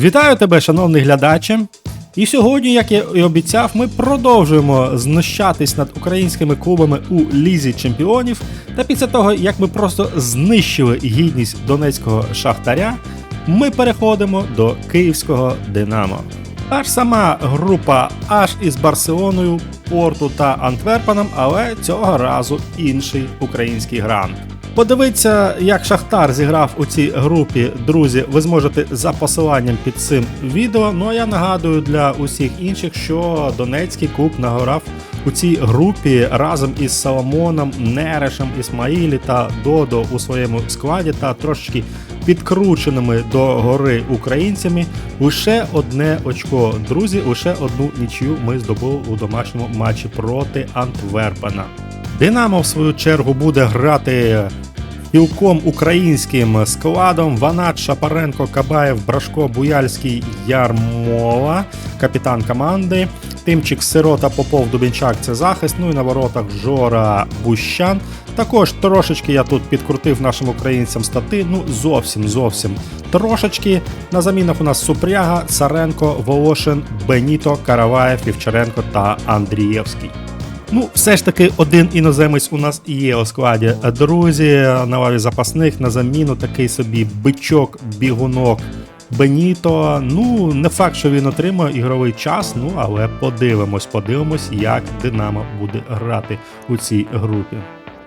Вітаю тебе, шановний глядаче. І сьогодні, як я і обіцяв, ми продовжуємо знущатись над українськими клубами у Лізі Чемпіонів. Та після того, як ми просто знищили гідність донецького шахтаря, ми переходимо до київського Динамо. Та ж сама група аж із Барселоною, Порту та Антверпеном, але цього разу інший український грант. Подивіться, як Шахтар зіграв у цій групі, друзі, ви зможете за посиланням під цим відео. Ну а я нагадую для усіх інших, що Донецький клуб нагорав у цій групі разом із Соломоном, Нерешем, Ісмаїлі та Додо у своєму складі та трошечки підкрученими до гори українцями. Лише одне очко, друзі, лише одну нічию ми здобули у домашньому матчі проти Антверпена. Динамо, в свою чергу, буде грати цілком українським складом. Ванат, Шапаренко, Кабаєв, Брашко, Буяльський, Ярмола, капітан команди. Тимчик, Сирота, Попов, Дубінчак це захист. Ну і на воротах Жора Бущан. Також трошечки я тут підкрутив нашим українцям стати. Ну зовсім зовсім трошечки. На замінах у нас Супряга, Царенко, Волошин, Беніто, Караваєв, Вівчаренко та Андрієвський. Ну, все ж таки, один іноземець у нас є у складі. Друзі, на лаві запасних на заміну такий собі бичок, бігунок. Беніто, ну не факт, що він отримає ігровий час, ну але подивимось, подивимось, як Динамо буде грати у цій групі.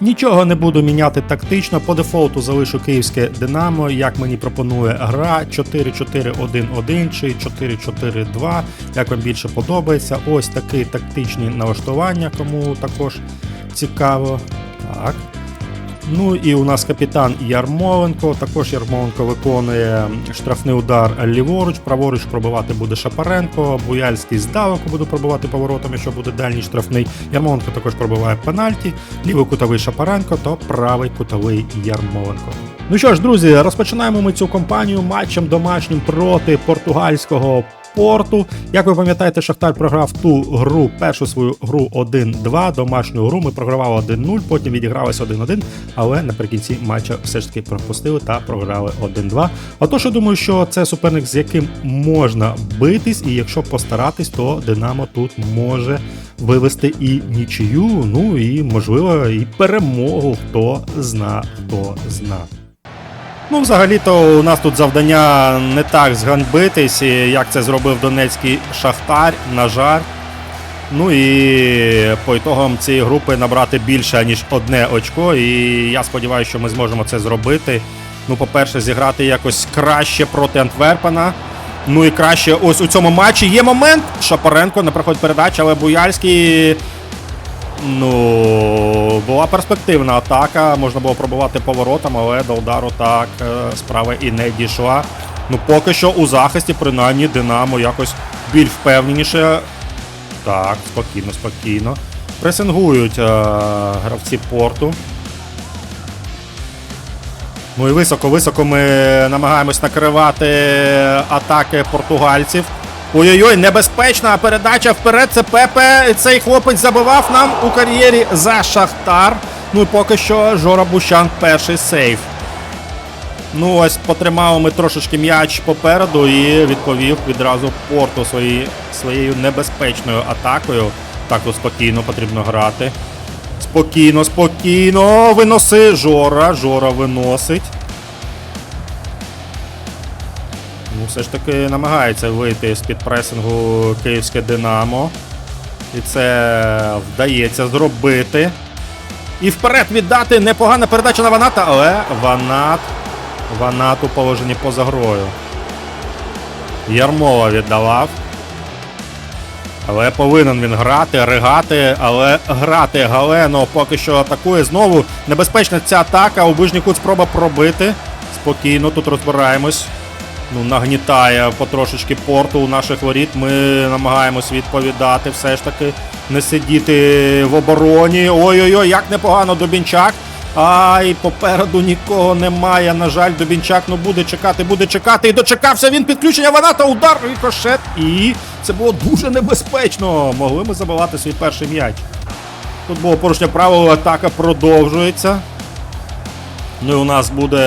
Нічого не буду міняти тактично. По дефолту залишу київське Динамо, як мені пропонує гра 4-4-1-1 чи 4-4-2, як вам більше подобається. Ось такі тактичні налаштування, кому також цікаво. Так. Ну і у нас капітан Ярмоленко. Також Ярмоленко виконує штрафний удар ліворуч, праворуч пробивати буде Шапаренко, Буяльський здалеку буде пробивати поворотом, що буде дальній штрафний. Ярмоленко також пробиває пенальті, лівий кутовий Шапаренко, то правий кутовий Ярмоленко. Ну що ж, друзі, розпочинаємо ми цю кампанію матчем домашнім проти португальського. Порту. Як ви пам'ятаєте, Шахтар програв ту гру, першу свою гру 1-2, домашню гру. Ми програвали 1-0, потім відігралися 1-1, але наприкінці матча все ж таки пропустили та програли 1-2. Отож, я думаю, що це суперник, з яким можна битись, і якщо постаратись, то Динамо тут може вивести і нічию, ну і можливо і перемогу. Хто зна, хто зна. Ну, взагалі-то у нас тут завдання не так зганьбитись, як це зробив донецький шахтар, на жаль. Ну і по ітогам цієї групи набрати більше, ніж одне очко. І я сподіваюся, що ми зможемо це зробити. Ну, по-перше, зіграти якось краще проти Антверпена. Ну і краще ось у цьому матчі є момент. Шапаренко не проходить передача, але Буяльський. Ну, була перспективна атака, можна було пробувати поворотом, але до удару так е, справа і не дійшла. Ну, поки що у захисті, принаймні, Динамо якось більш впевненіше. Так, спокійно, спокійно. Пресингують е, гравці порту. Ну і високо-високо ми намагаємось накривати атаки португальців. Ой-ой-ой, небезпечна передача вперед. Це Пепе. Цей хлопець забивав нам у кар'єрі за Шахтар. Ну і поки що Жора Бущан перший сейф. Ну ось потримали ми трошечки м'яч попереду і відповів відразу порту свої, своєю небезпечною атакою. Так спокійно потрібно грати. Спокійно, спокійно. Виноси Жора. Жора виносить. Все ж таки намагається вийти з-під пресингу київське Динамо. І це вдається зробити. І вперед віддати непогана передача на Ваната, але Ванат. Ванат у положенні поза грою. Ярмова віддавав. Але повинен він грати, ригати, але грати Галено поки що атакує. Знову небезпечна ця атака. У ближній кут спроба пробити. Спокійно, тут розбираємось. Ну, нагнітає потрошечки порту у наших воріт. Ми намагаємось відповідати, все ж таки не сидіти в обороні. Ой-ой-ой, як непогано Дубінчак. Ай, попереду нікого немає. На жаль, Дубінчак ну буде чекати, буде чекати. І дочекався він підключення Ваната, удар, рикошет. І це було дуже небезпечно. Могли ми забивати свій перший м'яч. Тут було порушення правил, атака продовжується. Ну і у нас буде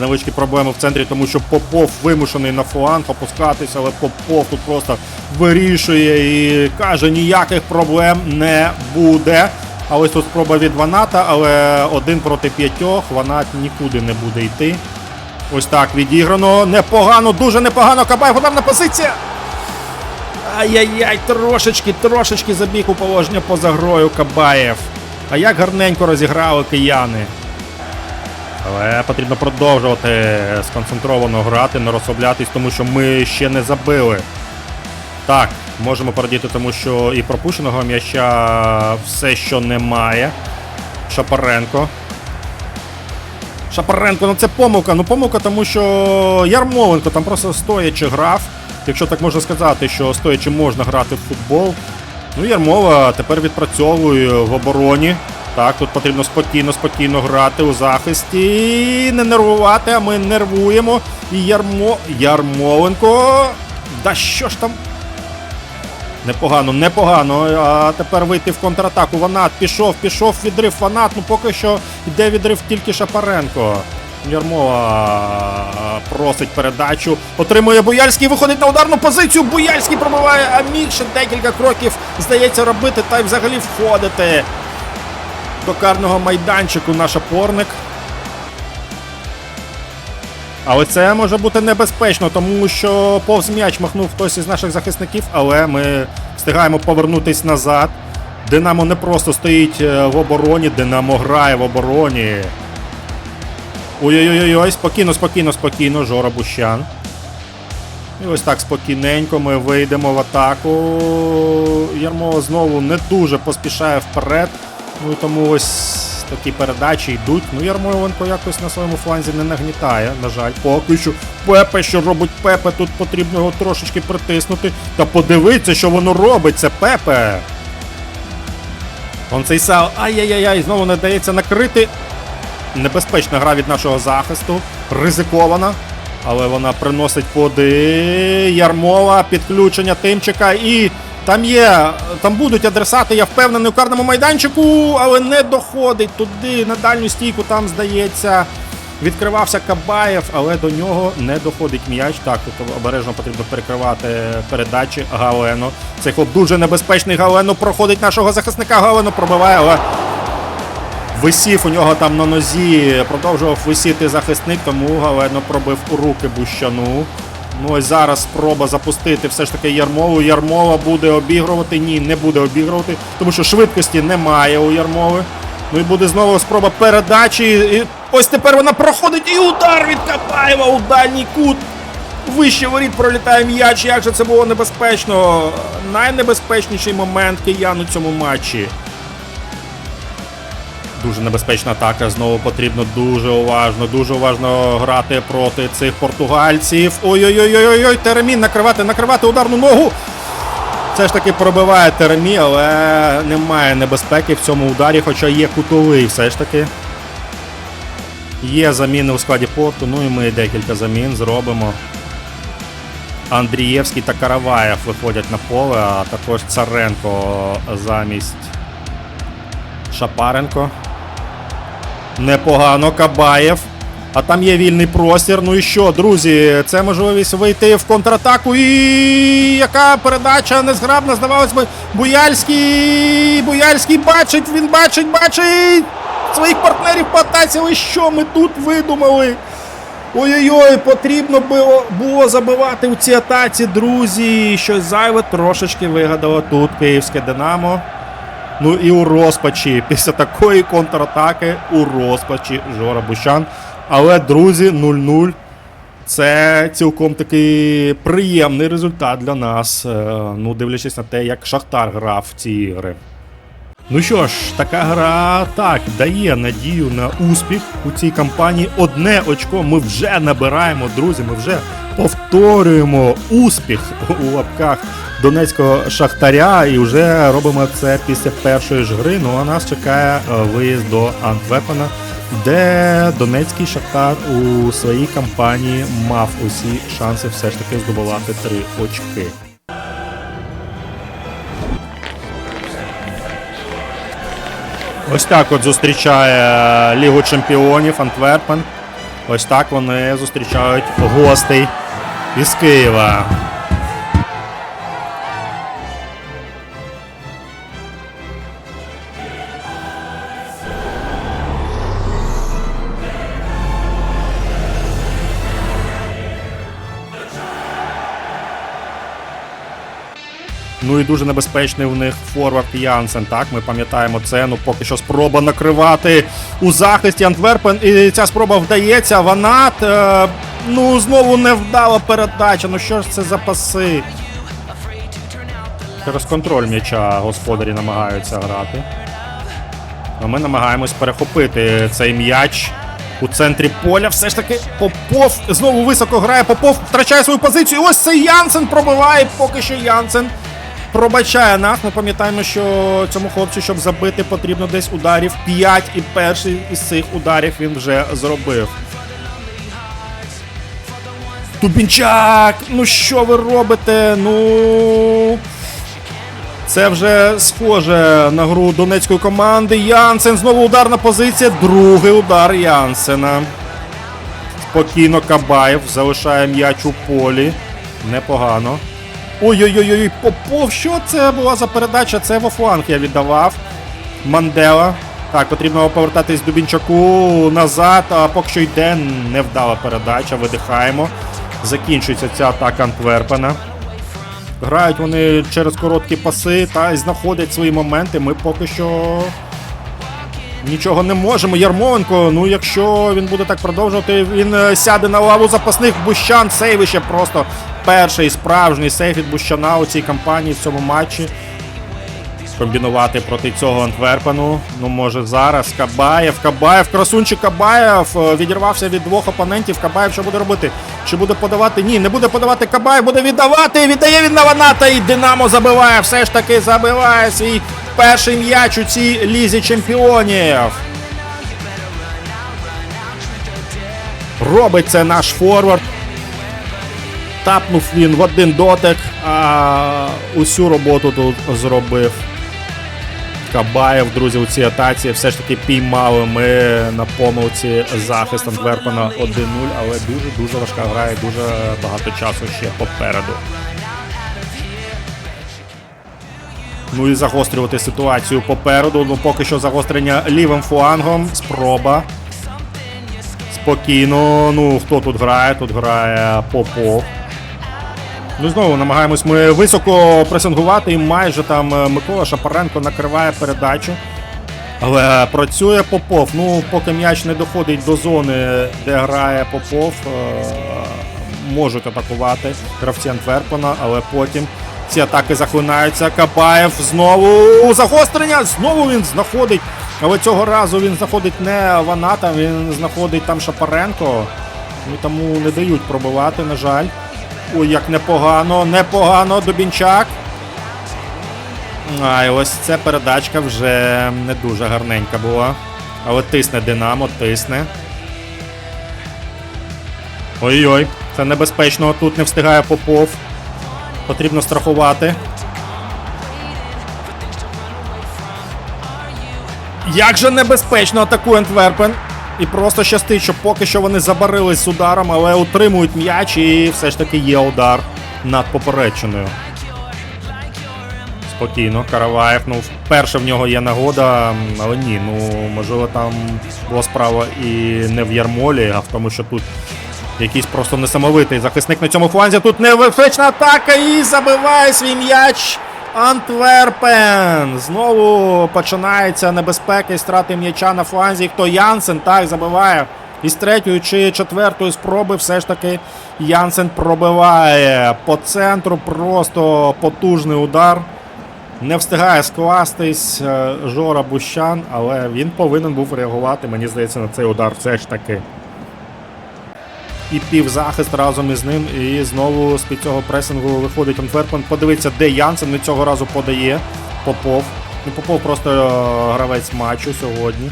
невеличкі проблеми в центрі, тому що Попов вимушений на фланг опускатися, але Попов тут просто вирішує і каже, ніяких проблем не буде. А ось тут спроба від Ваната, але один проти п'ятьох. Ванат нікуди не буде йти. Ось так відіграно. Непогано, дуже непогано. Кабаєв ударна позиція. Ай-яй-яй, трошечки, трошечки забіг у положення поза грою Кабаєв. А як гарненько розіграли кияни. Але потрібно продовжувати сконцентровано грати, не розслаблятись, тому що ми ще не забили. Так, можемо порадіти, тому що і пропущеного м'яча все, що немає. Шапаренко. Шапаренко, ну це помилка. Ну помилка, тому що Ярмоленко там просто стоячи грав. Якщо так можна сказати, що стоячи можна грати в футбол. Ну, Ярмова тепер відпрацьовує в обороні. Так, тут потрібно спокійно, спокійно грати у захисті. Не нервувати, а ми нервуємо. І Ярмо. Ярмоленко. Да що ж там? Непогано, непогано. А тепер вийти в контратаку. Ванат пішов, пішов відрив Ванат. Ну поки що йде відрив тільки Шапаренко. Ярмова просить передачу. Отримує Бояльський, виходить на ударну позицію. Бояльський пробиває, а міг ще декілька кроків, здається, робити та й взагалі входити до карного майданчику наш опорник. Але це може бути небезпечно, тому що повз м'яч махнув хтось із наших захисників, але ми встигаємо повернутись назад. Динамо не просто стоїть е, в обороні, Динамо грає в обороні. Ой-ой-ой, спокійно, спокійно, спокійно, Жора Бущан. І ось так спокійненько ми вийдемо в атаку. Ярмо знову не дуже поспішає вперед. Ну тому ось такі передачі йдуть. Ну, Ярмоленко якось на своєму фланзі не нагнітає, на жаль. Поки що Пепе, що робить Пепе, тут потрібно його трошечки притиснути. Та подивіться, що воно робить, це Пепе. Концейсал, ай-яй-яй, знову не дається накрити. Небезпечна гра від нашого захисту. Ризикована. Але вона приносить поди. Ярмова, підключення Тимчика і. Там є, там будуть адресати, я впевнений у карному майданчику, але не доходить туди, на дальню стійку, там, здається, відкривався Кабаєв, але до нього не доходить м'яч. Так, тут обережно потрібно перекривати передачі Галено. Цей хлоп дуже небезпечний. Галено проходить нашого захисника. Галено пробиває, але висів у нього там на нозі, продовжував висіти захисник, тому Галено пробив у руки Бущану. Ну ось зараз спроба запустити все ж таки Ярмову. Ярмова буде обігрувати. Ні, не буде обігрувати, тому що швидкості немає у Ярмови. Ну і буде знову спроба передачі. І ось тепер вона проходить і удар від Капаєва у дальній кут. Вище воріт пролітає м'яч. Як же це було небезпечно? Найнебезпечніший момент киян у цьому матчі. Дуже небезпечна атака. Знову потрібно дуже уважно, дуже уважно грати проти цих португальців. Ой-ой-ой, ой Теремі накривати, накривати ударну ногу. Все ж таки пробиває Теремі, але немає небезпеки в цьому ударі, хоча є кутовий все ж таки. Є заміни у складі порту, ну і ми декілька замін зробимо. Андрієвський та Караваєв виходять на поле, а також Царенко замість Шапаренко. Непогано, Кабаєв. А там є вільний простір. Ну і що, друзі, це можливість вийти в контратаку. І яка передача незграбна, здавалось би, Буяльський. Буяльський бачить, він бачить, бачить своїх партнерів по атаці. Але що ми тут видумали? Ой-ой-ой, потрібно було, було забивати у цій атаці, друзі. Щось зайве трошечки вигадало тут київське Динамо. Ну і у розпачі. Після такої контратаки у розпачі Жора Бущан. Але, друзі, 0-0. Це цілком такий приємний результат для нас. е, Ну, дивлячись на те, як Шахтар грав в ці ігри. Ну що ж, така гра так дає надію на успіх у цій кампанії. Одне очко ми вже набираємо, друзі. Ми вже повторюємо успіх у лапках донецького шахтаря, і вже робимо це після першої ж гри. Ну а нас чекає е, виїзд до Антвепена, де донецький шахтар у своїй кампанії мав усі шанси все ж таки здобувати три очки. Ось так от зустрічає Лігу Чемпіонів Антверпен. Ось так вони зустрічають гостей із Києва. Ну і дуже небезпечний у них форвард Янсен. Так, ми пам'ятаємо це. Ну поки що спроба накривати у захисті Антверпен. І ця спроба вдається. Ванат. Е, ну знову невдала передача. Ну що ж це за паси? Через контроль м'яча господарі намагаються грати. А ми намагаємось перехопити цей м'яч у центрі поля. Все ж таки Попов знову високо грає. Попов втрачає свою позицію. Ось це Янсен пробиває. Поки що Янсен пробачає нас. Ми пам'ятаємо, що цьому хлопцю, щоб забити, потрібно десь ударів 5. І перший із цих ударів він вже зробив. Тубінчак! Ну що ви робите? Ну. Це вже схоже на гру донецької команди. Янсен. Знову ударна позиція. Другий удар Янсена. Спокійно Кабаєв залишає м'яч у полі. Непогано. Ой-ой-ой, Попов, що це була за передача? Це во фланг я віддавав. Мандела. Так, потрібно повертатись Дубінчаку назад, а поки що йде невдала передача. Видихаємо. Закінчується ця атака Антверпена. Грають вони через короткі паси та знаходять свої моменти. Ми поки що нічого не можемо. Ярмоленко, ну якщо він буде так продовжувати, він е, сяде на лаву запасних Бущан. Сейвище просто перший справжній сейф від Бущана у цій кампанії в цьому матчі. Комбінувати проти цього Антверпену. Ну, може зараз. Кабаєв, Кабаєв, красунчик Кабаєв е, відірвався від двох опонентів. Кабаєв що буде робити? Чи буде подавати? Ні, не буде подавати Кабаєв, буде віддавати. Віддає він на Ваната і Динамо забиває. Все ж таки забиває свій перший м'яч у цій лізі чемпіонів. Робить це наш форвард. Тапнув він в один дотик, а усю роботу тут зробив Кабаєв, друзі, у цій атаці все ж таки піймали ми на помилці захист Антверпена 1-0, але дуже-дуже важка гра і дуже багато часу ще попереду. Ну і загострювати ситуацію попереду. Ну поки що загострення лівим флангом. Спроба. Спокійно. Ну, хто тут грає? Тут грає Попов. Ну і знову намагаємось ми високо пресингувати і майже там е, Микола Шапаренко накриває передачу. Але працює Попов. Ну, поки м'яч не доходить до зони, де грає Попов, е, можуть атакувати гравці Антверпена, але потім ці атаки захлинаються. Кабаєв знову загострення. Знову він знаходить. Але цього разу він знаходить не Ваната, він знаходить там Шапаренко. Ну, тому не дають пробивати, на жаль. Ой, як непогано, непогано, Дубінчак. А, і ось ця передачка вже не дуже гарненька була. Але тисне Динамо, тисне. Ой-ой, це небезпечно. Тут не встигає Попов. Потрібно страхувати. Як же небезпечно атакує Антверпен. І просто щастить, що поки що вони забарились з ударом, але утримують м'яч і все ж таки є удар над поперечиною. Спокійно, Караваєв. Ну, вперше в нього є нагода, але ні. Ну, можливо, там була справа і не в Ярмолі, а в тому, що тут якийсь просто несамовитий захисник на цьому фланзі. Тут небезпечна атака і забиває свій м'яч. Антверпен. Знову починається небезпека і страти м'яча на фланзі. Хто Янсен так забиває. Із третьої чи четвертої спроби все ж таки Янсен пробиває по центру. Просто потужний удар. Не встигає скластись е, Жора Бущан, але він повинен був реагувати, мені здається, на цей удар все ж таки. І півзахист разом із ним. І знову з під цього пресингу виходить Антверпен. Подивиться, де Янсен. Він цього разу подає. Попов. Ну, Попов просто е, гравець матчу сьогодні.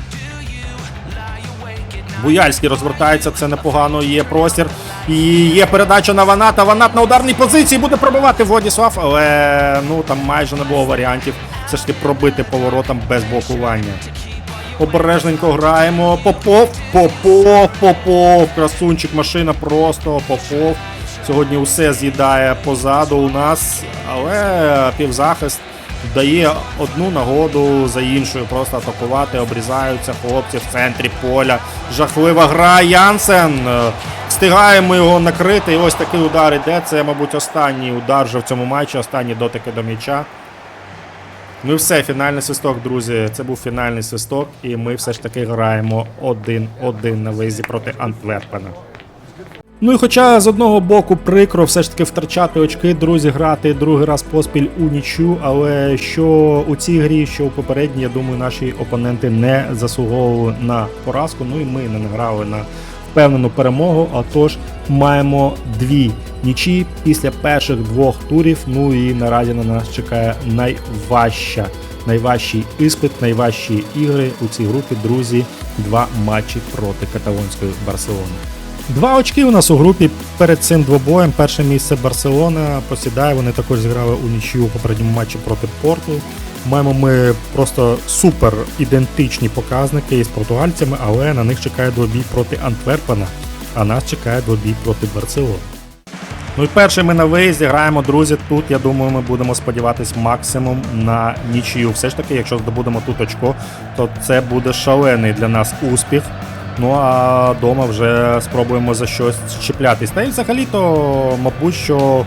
Буяльський розвертається, це непогано. Є простір. І є передача на Ваната. Ванат на ударній позиції буде пробивати Владіслав, але ну там майже не було варіантів все ж таки пробити поворотом без блокування. Обережненько граємо. Попов, Попов, Попов. Красунчик, машина просто Попов. Сьогодні усе з'їдає позаду у нас, але півзахист дає одну нагоду за іншою. Просто атакувати, обрізаються хлопці в центрі поля. Жахлива гра. Янсен. Встигаємо його накрити. І ось такий удар іде. Це, мабуть, останній удар вже в цьому матчі, останні дотики до м'яча. Ну і все, фінальний свисток, друзі. Це був фінальний свисток, і ми все ж таки граємо 1-1 на виїзді проти Антверпена. Ну і хоча з одного боку прикро все ж таки втрачати очки, друзі, грати другий раз поспіль у нічю, але що у цій грі, що у попередній, я думаю, наші опоненти не заслуговували на поразку. Ну і ми не грали на впевнену перемогу. А тож маємо дві нічі після перших двох турів. Ну і наразі на нас чекає найважча. Найважчий іспит, найважчі ігри у цій групі, друзі. Два матчі проти каталонської Барселони. Два очки у нас у групі перед цим двобоєм. Перше місце Барселона посідає. Вони також зіграли у нічию у попередньому матчі проти Порту. Маємо ми просто супер ідентичні показники із португальцями, але на них чекає двобій проти Антверпена, а нас чекає двобій проти Барселони. Ну і перший ми на виїзді граємо, друзі. Тут я думаю, ми будемо сподіватись максимум на нічию. Все ж таки, якщо здобудемо тут очко, то це буде шалений для нас успіх. Ну а вдома вже спробуємо за щось чіплятись. Та й взагалі-то, мабуть, що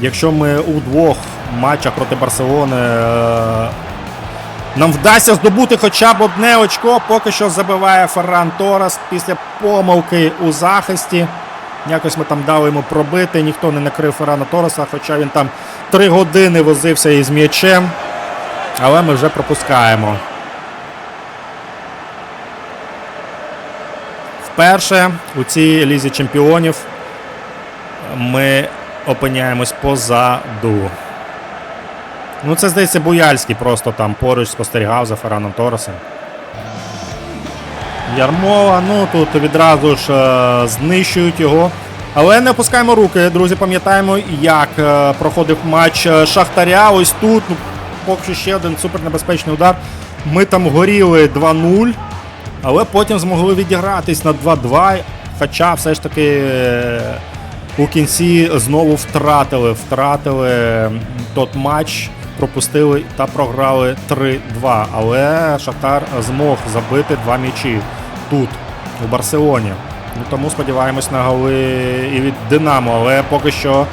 якщо ми у двох матчах проти Барселони е, нам вдасться здобути хоча б одне очко, поки що забиває Ферран Торес після помилки у захисті. Якось ми там дали йому пробити, ніхто не накрив Феррана Тореса, хоча він там три години возився із м'ячем. Але ми вже пропускаємо. Вперше у цій лізі чемпіонів ми опиняємось позаду. Ну, це здається, Буяльський просто там поруч спостерігав за Ферраном Торесом. Ярмова, ну тут відразу ж е, знищують його. Але не опускаємо руки, друзі. Пам'ятаємо, як е, проходив матч е, Шахтаря. Ось тут. Ну, поки ще один супернебезпечний удар. Ми там горіли 2-0, але потім змогли відігратись на 2-2. Хоча все ж таки е, у кінці знову втратили. Втратили тот матч, пропустили та програли 3-2. Але Шахтар змог забити два м'ячі тут, у Барселоні. Ну, тому сподіваємось на голи і від Динамо, але поки що,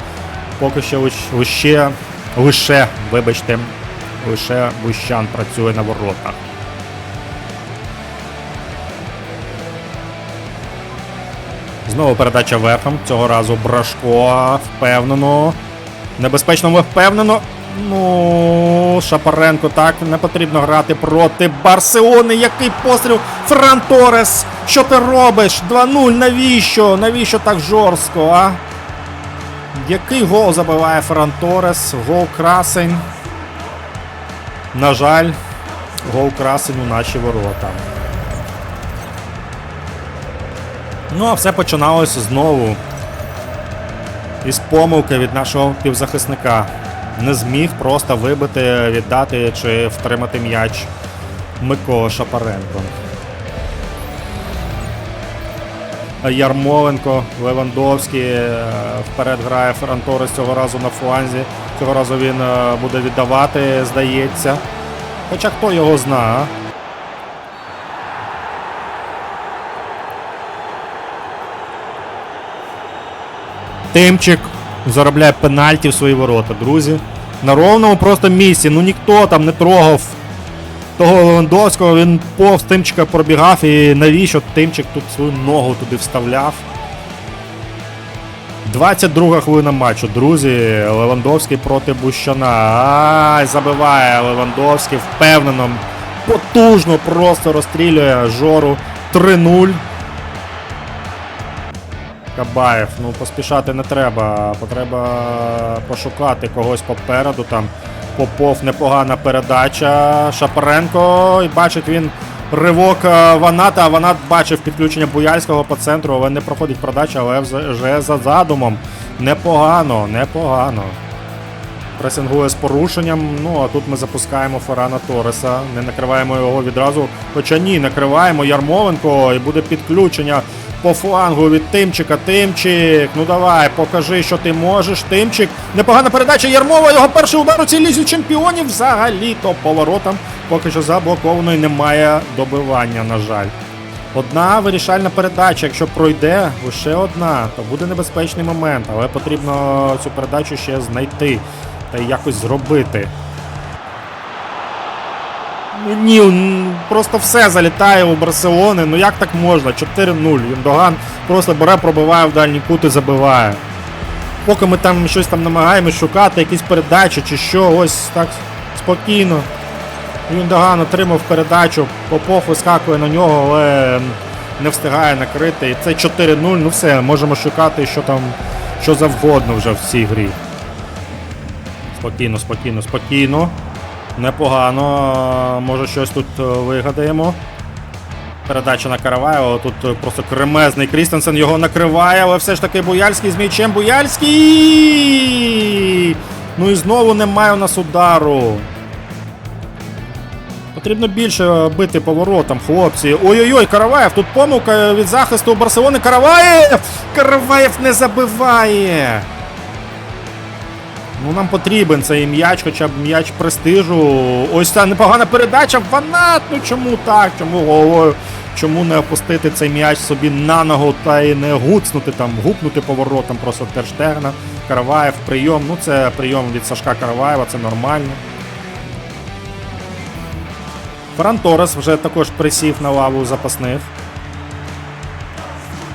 поки що лиш- лише, лише, вибачте, лише Бущан працює на воротах. Знову передача верхом. Цього разу Брашко впевнено. Небезпечно, але впевнено. Ну, Шапаренко так не потрібно грати проти Барселони. Який постріл? Фран Торес! Що ти робиш? 2-0. Навіщо? Навіщо так жорстко, а? Який гол забиває Фран Торес? Гол красень. На жаль, гол красень у наші ворота. Ну, а все починалося знову. Із помилки від нашого півзахисника. Не зміг просто вибити, віддати чи втримати м'яч Микола Шапаренко. Ярмоленко, Левандовський е, вперед грає Ферран Торес цього разу на фланзі. Цього разу він е, буде віддавати, здається. Хоча хто його знає, Тимчик заробляє пенальті в свої ворота, друзі. На ровному просто місці. Ну ніхто там не трогав того Левандовського, він повз Тимчика пробігав і навіщо Тимчик тут свою ногу туди вставляв. 22 хвилина матчу, друзі. Левандовський проти Бущана. Ай, забиває Левандовський впевнено, потужно просто розстрілює Жору 3-0. Кабаєв, ну поспішати не треба. Потреба пошукати когось попереду. Там Попов непогана передача. Шапаренко. І бачить він ривок е, Ваната. Ванат бачив підключення Буяльського по центру, але не проходить продача, але вже за задумом. Непогано, непогано. Пресингує з порушенням. Ну а тут ми запускаємо Феррана Тореса. Не накриваємо його відразу. Хоча ні, накриваємо Ярмоленко і буде підключення по флангу від Тимчика. Тимчик, ну давай, покажи, що ти можеш. Тимчик. Непогана передача Ярмова. Його перший удар у цій лізі чемпіонів. Взагалі-то поворотом поки що заблоковано і немає добивання, на жаль. Одна вирішальна передача, якщо пройде лише одна, то буде небезпечний момент, але потрібно цю передачу ще знайти та якось зробити. Ні, просто все залітає у Барселони. Ну як так можна? 4-0. Юндоган просто бере, пробиває в дальній кут забиває. Поки ми там щось там намагаємось шукати, якісь передачі чи що, ось так спокійно. Юндаган отримав передачу, Попов вискакує на нього, але не встигає накрити. І це 4-0, ну все, можемо шукати, що там, що завгодно вже в цій грі. Спокійно, спокійно, спокійно. Непогано. Може щось тут е, вигадаємо. Передача на Караваєва. Тут е, просто кремезний Крістенсен його накриває, але все ж таки Буяльський з м'ячем. Буяльський! Ну і знову немає у нас удару. Потрібно більше бити поворотом, хлопці. Ой-ой-ой, Караваєв, тут помилка від захисту у Барселони. Караваєв! Караваєв не забиває. Ну, нам потрібен цей м'яч, хоча б м'яч престижу. Ось ця непогана передача. Фанат! Ну чому так? Чому головою? Чому не опустити цей м'яч собі на ногу та й не гуцнути там, гупнути поворотом просто Терштегна. Караваєв, прийом. Ну це прийом від Сашка Караваєва, це нормально. Ферран Торес вже також присів на лаву запасних.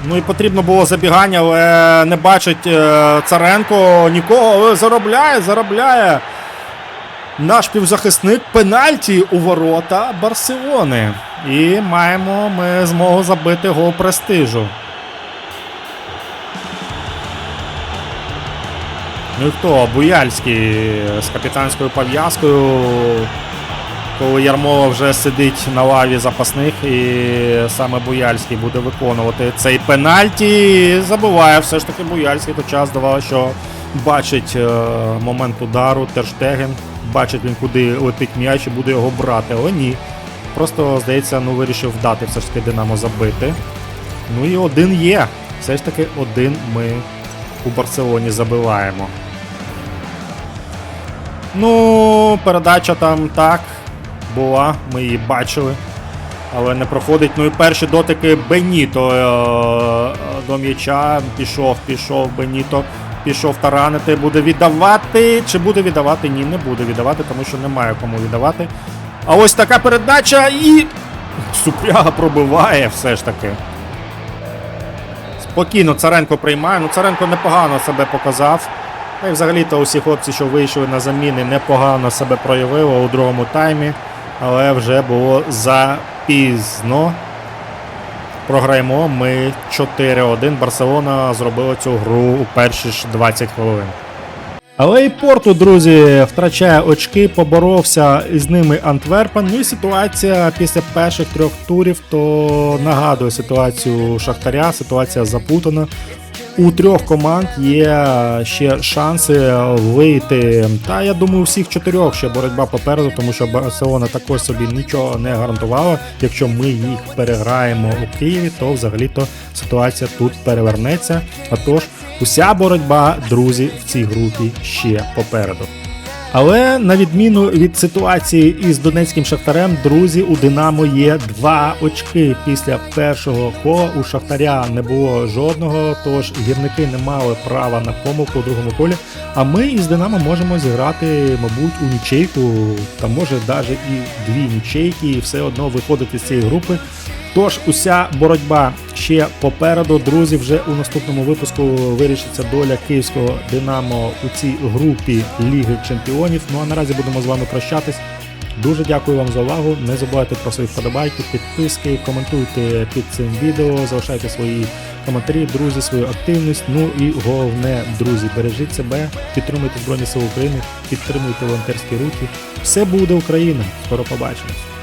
Ну і потрібно було забігання, але не бачить е, Царенко нікого, але заробляє, заробляє. Наш півзахисник пенальті у ворота Барселони. І маємо ми змогу забити гол престижу. Ну і хто? Буяльський з капітанською пов'язкою. Коли Ярмова вже сидить на лаві запасних, і саме Буяльський буде виконувати цей пенальті. Забуває все ж таки Буяльський, хоча здавалося, що бачить е, момент удару, Терштеген, бачить він, куди летить м'яч і буде його брати. Але ні. Просто, здається, ну вирішив дати все ж таки Динамо забити. Ну і один є. Все ж таки один ми у Барселоні забиваємо. Ну, передача там так була, ми її бачили, але не проходить. Ну і перші дотики Беніто е, до м'яча. Пішов, пішов Беніто, пішов таранити. Буде віддавати. Чи буде віддавати? Ні, не буде віддавати, тому що немає кому віддавати. А ось така передача і. Супряга пробиває все ж таки. Спокійно Царенко приймає. Ну Царенко непогано себе показав. Та й взагалі-то усі хлопці, що вийшли на заміни, непогано себе проявили у другому таймі, але вже було запізно. Програємо ми 4-1. Барселона зробила цю гру у перші ж 20 хвилин. Але і Порту, друзі, втрачає очки, поборовся із ними Антверпен. Ну і ситуація після перших трьох турів то нагадує ситуацію Шахтаря. Ситуація запутана. У трьох команд є ще шанси вийти. Та я думаю, у всіх чотирьох ще боротьба попереду, тому що Барселона також собі нічого не гарантувала. Якщо ми їх переграємо у Києві, то взагалі-то ситуація тут перевернеться. Отож, уся боротьба, друзі, в цій групі ще попереду. Але на відміну від ситуації із Донецьким Шахтарем, друзі, у Динамо є два очки. Після першого кола у Шахтаря не було жодного, тож гірники не мали права на помилку у другому колі. А ми із Динамо можемо зіграти, мабуть, у нічейку, та може навіть і дві нічейки, і все одно виходити з цієї групи. Тож уся боротьба ще попереду. Друзі, вже у наступному випуску вирішиться доля київського Динамо у цій групі Ліги Чемпіонів. Ну а наразі будемо з вами прощатись. Дуже дякую вам за увагу. Не забувайте про свої вподобайки, підписки, коментуйте під цим відео, залишайте свої коментарі, друзі, свою активність. Ну і головне, друзі, бережіть себе, підтримуйте Збройні Сили України, підтримуйте волонтерські рухи. Все буде Україна! Скоро побачимось!